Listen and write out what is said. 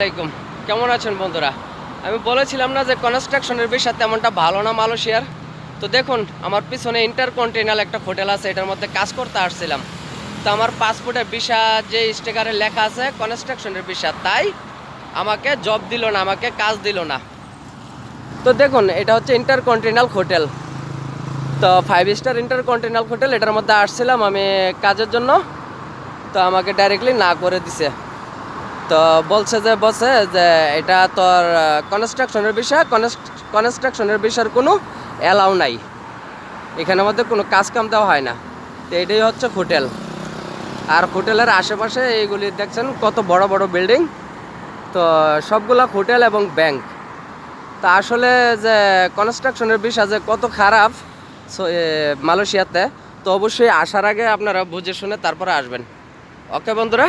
আসসালামাইকুম কেমন আছেন বন্ধুরা? আমি বলেছিলাম না যে কনস্ট্রাকশনের বিষয় তেমনটা ভালো না মালয়েশিয়ার। তো দেখুন, আমার পিছনে ইন্টারকন্টিনেন্টাল একটা হোটেল আছে, এটার মধ্যে কাজ করতে আসছিলাম। তো আমার পাসপোর্টের বিষা যে স্টিকারে লেখা আছে কনস্ট্রাকশনের বিষয়, তাই আমাকে জব দিল না, আমাকে কাজ দিল না। তো দেখুন, এটা হচ্ছে ইন্টারকন্টিনেন্টাল হোটেল। তো ফাইভ স্টার ইন্টারকন্টিনেন্টাল হোটেল, এটার মধ্যে আসছিলাম আমি কাজের জন্য। তো আমাকে ডাইরেক্টলি না করে দিছে। তো বলছে যে বসে যে এটা তোর কনস্ট্রাকশনের বিষয় কনস্ট্রাকশনের বিষয়ের কোনো অ্যালাউ নাই। এখানের মধ্যে কোনো কাজ কাম দেওয়া হয় না। তো এটাই হচ্ছে হোটেল। আর হোটেলের আশেপাশে এইগুলি দেখছেন, কত বড় বড় বিল্ডিং। তো সবগুলা হোটেল এবং ব্যাংক। তা আসলে যে কনস্ট্রাকশনের বিষয় যে কত খারাপ মালয়েশিয়াতে, তো অবশ্যই আসার আগে আপনারা বুঝে শুনে তারপরে আসবেন। ওকে বন্ধুরা?